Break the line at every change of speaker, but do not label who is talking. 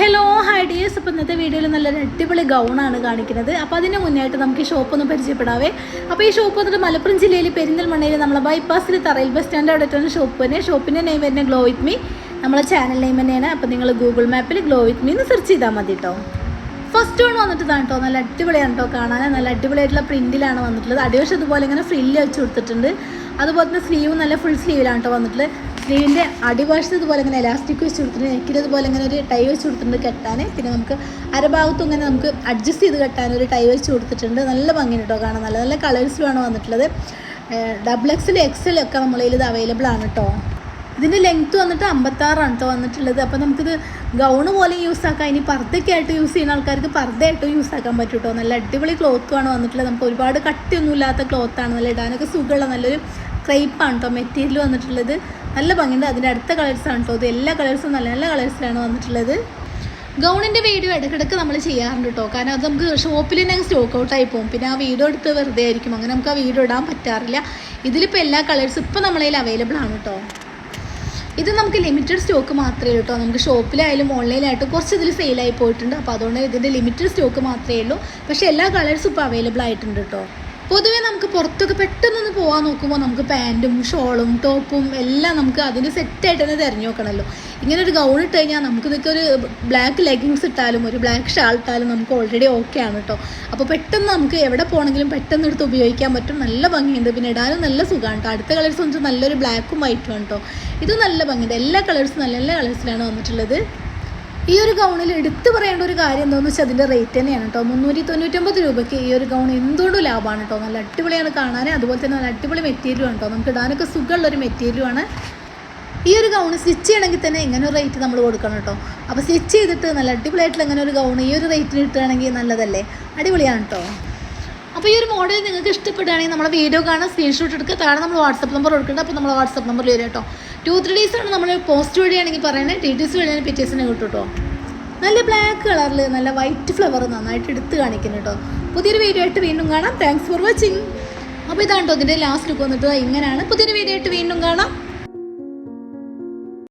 Hello hi dears അപ്പോൾ ഇന്നത്തെ വീഡിയോയിൽ നല്ലൊരു അടിപൊളി ഗൗണാണ് കാണിക്കുന്നത്. അപ്പോൾ അതിന് മുന്നായിട്ട് നമുക്ക് ഈ ഷോപ്പ് ഒന്ന് പരിചയപ്പെടാവേ. അപ്പോൾ ഈ ഷോപ്പ് വന്നിട്ട് മലപ്പുറം ജില്ലയിൽ പെരിന്തൽമണ്ണയിൽ നമ്മളെ ബൈപ്പാസിൽ തറയിൽ ബസ് സ്റ്റാൻഡ് അവിടെ തന്നെ ഷോപ്പ് തന്നെ ഷോപ്പിന്റെ നെയിം തന്നെ ഗ്ലോ വിത്ത് മീ നമ്മളെ ചാനൽ നെയിം തന്നെയാണ്. അപ്പോൾ നിങ്ങൾ ഗൂഗിൾ മാപ്പിൽ ഗ്ലോ വിത്ത് മീ എന്ന് സെർച്ച് ചെയ്താൽ മതി കേട്ടോ ഫസ്റ്റ് വൺ വന്നിട്ടതാണ് കേട്ടോ നല്ല അടിപൊളിയാണ് കേട്ടോ കാണാൻ. നല്ല അടിപൊളിയായിട്ടുള്ള പ്രിന്റിലാണ് വന്നിട്ടുള്ളത്. അടിവശം ഇതുപോലെ ഇങ്ങനെ ഫ്രില്ല് വെച്ച് കൊടുത്തിട്ടുണ്ട്. അതുപോലെ തന്നെ സ്ലീവ് നല്ല ഫുൾ സ്ലീവിലാണ് കേട്ടോ വന്നിട്ടുള്ളത്. സ്ലീവിന്റെ അടിവശത്ത് ഇതുപോലെ ഇങ്ങനെ എലാസ്റ്റിക് വെച്ച് കൊടുത്തിട്ടുണ്ട് നെക്കിൽ ഇതുപോലെ ഇങ്ങനെ ഒരു ടൈ വെച്ച് കൊടുത്തിട്ടുണ്ട് കെട്ടാൻ. പിന്നെ നമുക്ക് അരഭാഗത്തും ഇങ്ങനെ നമുക്ക് അഡ്ജസ്റ്റ് ചെയ്ത് കെട്ടാൻ ഒരു ടൈ വെച്ച് കൊടുത്തിട്ടുണ്ട്. നല്ല ഭംഗി കേട്ടോ കാണാൻ. നല്ല നല്ല കളേഴ്സിലാണ് വന്നിട്ടുള്ളത്. ഡബിൾ എക്സൽ എക്സൽ ഒക്കെ നമ്മളതിൽ ഇത് അവൈലബിൾ ആണ് കേട്ടോ ഇതിന്റെ ലെങ്ത്ത് വന്നിട്ട് അമ്പത്താറാണ് കേട്ടോ വന്നിട്ടുള്ളത്. അപ്പോൾ നമുക്കിത് ഗൗണ് പോലെ യൂസ് ആക്കാം. ഇനി പർദ്ദയൊക്കെ ആയിട്ട് യൂസ് ചെയ്യുന്ന ആൾക്കാർക്ക് പർദ്ദയായിട്ടും യൂസ് ആക്കാൻ പറ്റും കേട്ടോ നല്ല അടിപൊളി ക്ലോത്തുമാണ് വന്നിട്ടുള്ളത്. നമുക്ക് ഒരുപാട് കട്ടിയൊന്നും ഇല്ലാത്ത ക്ലോത്താണ് നല്ല ഇടാനൊക്കെ സുഖമുള്ള നല്ലൊരു ക്രൈപ്പാണ് കേട്ടോ മെറ്റീരിയൽ വന്നിട്ടുള്ളത്. നല്ല ഭംഗിയുണ്ട്. അതിന്റെ അടുത്ത കളേഴ്സാണ് കേട്ടോ ഇത് എല്ലാ കളേഴ്സും നല്ല നല്ല കളേഴ്സിലാണ് വന്നിട്ടുള്ളത്. ഗൗണിന്റെ വീഡിയോ ഇടയ്ക്കിടയ്ക്ക് നമ്മൾ ചെയ്യാറുണ്ട് കേട്ടോ കാരണം അത് നമുക്ക് ഷോപ്പിൽ തന്നെ സ്റ്റോക്ക് ഔട്ടായി പോകും. പിന്നെ ആ വീഡിയോ എടുത്ത് വെറുതെ ആയിരിക്കും. അങ്ങനെ നമുക്ക് ആ വീഡിയോ ഇടാൻ പറ്റാറില്ല. ഇതിലിപ്പോൾ എല്ലാ കളേഴ്സും ഇപ്പോൾ നമ്മളതിൽ അവൈലബിൾ ആണ് കേട്ടോ ഇത് നമുക്ക് ലിമിറ്റഡ് സ്റ്റോക്ക് മാത്രമേ ഉള്ളൂ കേട്ടോ നമുക്ക് ഷോപ്പിലായാലും ഓൺലൈനായിട്ടും കുറച്ച് ഇതിൽ സെയിലായി പോയിട്ടുണ്ട്. അപ്പോൾ അതുകൊണ്ട് ഇതിന്റെ ലിമിറ്റഡ് സ്റ്റോക്ക് മാത്രമേ ഉള്ളൂ. പക്ഷേ എല്ലാ കളേഴ്സും ഇപ്പോൾ അവൈലബിൾ ആയിട്ടുണ്ട് കേട്ടോ പൊതുവേ നമുക്ക് പുറത്തൊക്കെ പെട്ടെന്നൊന്ന് പോകാൻ നോക്കുമ്പോൾ നമുക്ക് പാന്റും ഷോളും ടോപ്പും എല്ലാം നമുക്ക് അതിന് സെറ്റായിട്ട് തന്നെ തിരഞ്ഞു നോക്കണമല്ലോ ഇങ്ങനെ ഒരു ഗൗൺ ഇട്ട് കഴിഞ്ഞാൽ നമുക്ക് ഇതൊക്കെ ഒരു ബ്ലാക്ക് ലെഗിങ്സ് ഇട്ടാലും ഒരു ബ്ലാക്ക് ഷാൾ ഇട്ടാലും നമുക്ക് ഓൾറെഡി ഓക്കെ ആണ് കേട്ടോ അപ്പോൾ പെട്ടെന്ന് നമുക്ക് എവിടെ പോകണമെങ്കിലും പെട്ടെന്ന് എടുത്ത് ഉപയോഗിക്കാൻ പറ്റും. നല്ല ഭംഗിയുണ്ട്. പിന്നെ ഇടാനും നല്ല സുഖമാണ് കേട്ടോ അടുത്ത കളേഴ്സ് വെച്ചാൽ നല്ലൊരു ബ്ലാക്കും വൈറ്റും കേട്ടോ ഇത് നല്ല ഭംഗിയുണ്ട്. എല്ലാ കളേഴ്സും നല്ല നല്ല കളേഴ്സിലാണ് വന്നിട്ടുള്ളത്. ഈ ഒരു ഗൗണിൽ എടുത്തു പറയേണ്ട ഒരു കാര്യം എന്താണെന്ന് വെച്ചാൽ അതിന്റെ റേറ്റ് തന്നെയാണ് കേട്ടോ മുന്നൂറ്റി തൊണ്ണൂറ്റൊമ്പത് രൂപയ്ക്ക് ഈ ഒരു ഗൗൺ എന്തുകൊണ്ടും ലാഭമാണ് കേട്ടോ നല്ല അടിപൊളിയാണ് കാണാൻ അതുപോലെ തന്നെ നല്ല അടിപൊളി മെറ്റീരിയലാണ് കേട്ടോ നമുക്ക് ഇടാനൊക്കെ സുഖമുള്ളൊരു മെറ്റീരിയലുമാണ് ഈ ഒരു ഗൗൺ സ്റ്റിച്ച് ചെയ്യണമെങ്കിൽ തന്നെ ഇങ്ങനെ ഒരു റേറ്റ് നമ്മൾ കൊടുക്കണം കേട്ടോ അപ്പോൾ സ്റ്റിച്ച് ചെയ്തിട്ട് നല്ല അടിപൊളിയായിട്ടുള്ള ഇങ്ങനെ ഒരു ഗൗൺ ഈ ഒരു റേറ്റിന് കിട്ടുകയാണെങ്കിൽ നല്ലതല്ലേ? അടിപൊളിയാണ് കേട്ടോ അപ്പോൾ ഈ ഒരു മോഡൽ നിങ്ങൾക്ക് ഇഷ്ടപ്പെടുകയാണെങ്കിൽ നമ്മുടെ വീഡിയോ കാണാൻ സ്ക്രീൻഷോട്ട് എടുക്കുക. താഴെ നമ്മൾ വാട്സപ്പ് നമ്പർ കൊടുക്കേണ്ട അപ്പോൾ നമ്മൾ വാട്സപ്പ് നമ്പർ വരും കേട്ടോ. ടു ത്രീ ഡേയ്സ് ആണ് നമ്മൾ പോസ്റ്റ് വഴിയാണെങ്കിൽ പറയുന്നത് ടി ടി സി വഴിയാണ് പിറ്റേഴ്സിനെ കിട്ടും കേട്ടോ. നല്ല ബ്ലാക്ക് കളറിൽ നല്ല വൈറ്റ് ഫ്ലവർ നന്നായിട്ട് എടുത്ത് കാണിക്കുന്നു കേട്ടോ. പുതിയൊരു വീഡിയോ ആയിട്ട് വീണ്ടും കാണാം. താങ്ക്സ് ഫോർ വാച്ചിങ് അപ്പോൾ ഇതാണ് കേട്ടോ ഇതിന്റെ ലാസ്റ്റ് ലുക്ക് വന്നിട്ട്. ഇങ്ങനെയാണ്. പുതിയൊരു വീഡിയോ ആയിട്ട് വീണ്ടും കാണാം.